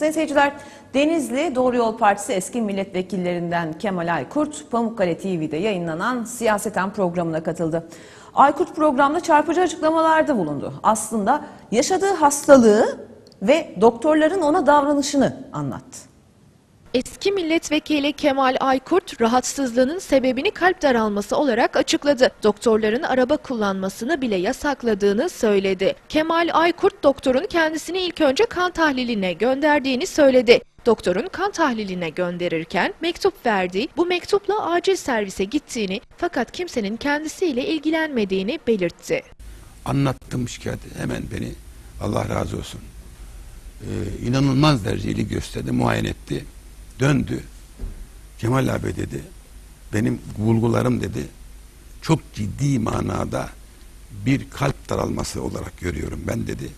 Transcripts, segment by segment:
Sayın seyirciler, Denizli Doğru Yol Partisi eski milletvekillerinden Kemal Aykurt, Pamukkale TV'de yayınlanan Siyaseten programına katıldı. Aykurt programda çarpıcı açıklamalarda bulundu. Aslında yaşadığı hastalığı ve doktorların ona davranışını anlattı. Eski milletvekili Kemal Aykurt rahatsızlığının sebebini kalp daralması olarak açıkladı. Doktorların araba kullanmasını bile yasakladığını söyledi. Kemal Aykurt doktorun kendisini ilk önce kan tahliline gönderdiğini söyledi. Doktorun kan tahliline gönderirken mektup verdiği, bu mektupla acil servise gittiğini fakat kimsenin kendisiyle ilgilenmediğini belirtti. anlattım şikayeti hemen beni Allah razı olsun ee, inanılmaz dereceli gösterdi muayene etti döndü. Kemal abi dedi benim bulgularım dedi çok ciddi manada bir kalp daralması olarak görüyorum ben dedi.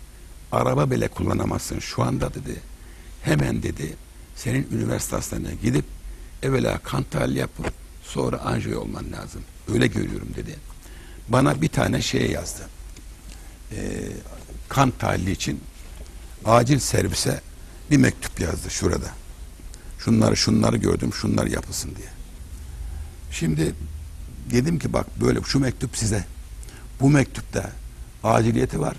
Araba bile kullanamazsın şu anda dedi. Hemen dedi senin üniversite hastaneye gidip evvela kan tahlili yapıp sonra anjiyo olman lazım. Öyle görüyorum dedi. Bana bir tane şey yazdı. E, kan tahlili için acil servise bir mektup yazdı şurada. Şunları şunları gördüm, şunlar yapılsın diye. Şimdi dedim ki bak böyle şu mektup size. Bu mektupta aciliyeti var.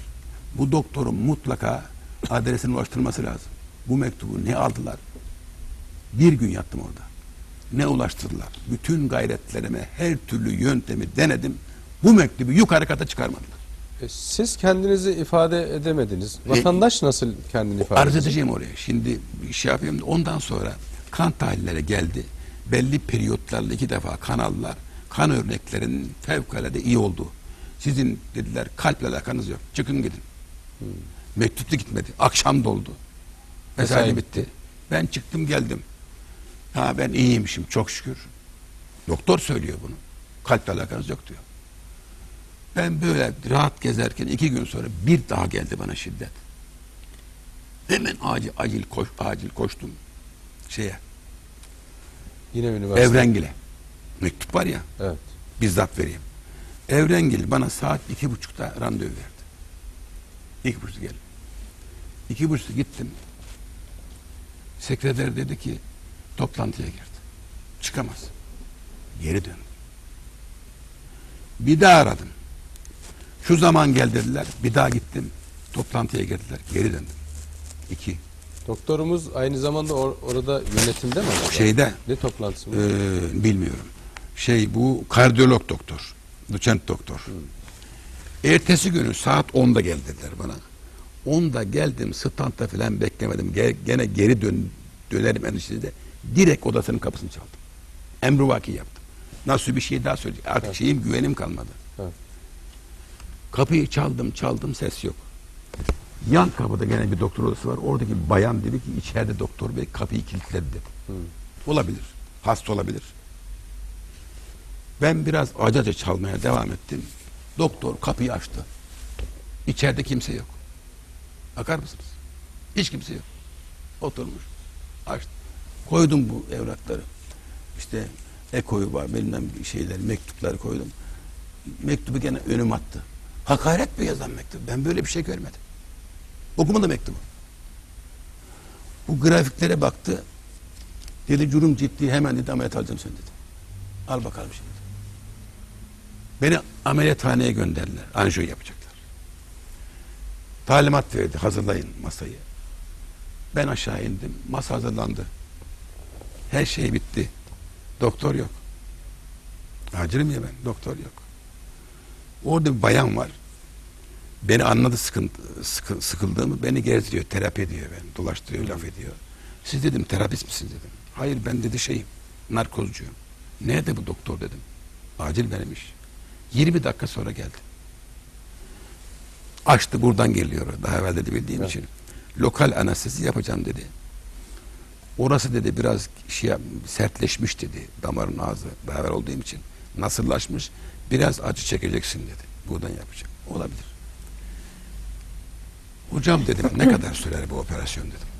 Bu doktorun mutlaka adresine ulaştırması lazım. Bu mektubu ne aldılar? Bir gün yattım orada. Ne ulaştırdılar? Bütün gayretlerime her türlü yöntemi denedim. Bu mektubu yukarı kata çıkarmadılar. E, Siz kendinizi ifade edemediniz. Vatandaş nasıl kendini ifade Arz edeceğim oraya. Şimdi bir şey yapayım. da Ondan sonra kan tahlilleri geldi. Belli periyotlarla iki defa kan aldılar. Kan örneklerinin fevkalade iyi olduğu. Sizin dediler kalple alakanız yok. Çıkın gidin. Mektup da gitmedi. Akşam doldu. Mesai bitti. Ben çıktım geldim. Ha ben iyiymişim çok şükür. Doktor söylüyor bunu. Kalple alakanız yok diyor. Ben böyle rahat gezerken iki gün sonra bir daha geldi bana şiddet. Hemen acil acil koş acil koştum şeye Yine üniversite. Evrengil'e. Mektup var ya Evet. bizzat vereyim. Evrengil bana saat iki buçukta randevu verdi. İki buçuk gel. İki buçukta gittim. Sekreter dedi ki toplantıya girdi. Çıkamaz. Geri döndüm. Bir daha aradım. Şu zaman gel dediler. Bir daha gittim. Toplantıya girdiler. Geri döndüm. İki. Doktorumuz aynı zamanda or- orada yönetimde mi? acaba? Şeyde Ne toplantısı mı? Ee, bilmiyorum. Şey bu kardiyolog doktor. Doçent doktor. Ertesi günü saat 10'da gel dediler bana. 10'da geldim standta falan beklemedim. Ge- gene geri dön dönerim endişesinde. Direkt odasının kapısını çaldım. Emrivaki yaptım. Nasıl bir şey daha söyleyecek. Artık şeyim güvenim kalmadı. Evet. Kapıyı çaldım çaldım ses yok. Yan kapıda gene bir doktor odası var. Oradaki bayan dedi ki içeride doktor bey kapıyı kilitledi dedi. Olabilir. Hasta olabilir. Ben biraz acaca çalmaya devam ettim. Doktor kapıyı açtı. İçeride kimse yok. Bakar mısınız? Hiç kimse yok. Oturmuş. Açtı. Koydum bu evrakları. İşte ekoyu var, bilmem bir şeyler, mektupları koydum. Mektubu gene önüm attı. Hakaret mi yazan mektup? Ben böyle bir şey görmedim. Okumadı mektubu. Bu grafiklere baktı. Dedi durum ciddi hemen dedi ameliyat alacağım seni dedi. Al bakalım şimdi. Beni ameliyathaneye gönderdiler. Anjiyo yapacaklar. Talimat verdi hazırlayın masayı. Ben aşağı indim. Masa hazırlandı. Her şey bitti. Doktor yok. Acilim ya ben. Doktor yok. Orada bir bayan var. Beni anladı sıkıntı, sıkı- sıkıldığımı. Beni gezdiriyor, terapi ediyor beni. Dolaştırıyor, laf ediyor. Siz dedim terapist misiniz dedim. Hayır ben dedi şeyim, narkozcuyum. Nerede bu doktor dedim. Acil benim iş. 20 dakika sonra geldi. Açtı buradan geliyor. Daha evvel dedi bildiğim Evet. için. Lokal anestezi yapacağım dedi. Orası dedi biraz şey sertleşmiş dedi. Damarın ağzı beraber olduğum için. Nasırlaşmış. Biraz acı çekeceksin dedi. Buradan yapacağım. Olabilir. Hocam dedim ne kadar sürer bu operasyon dedim.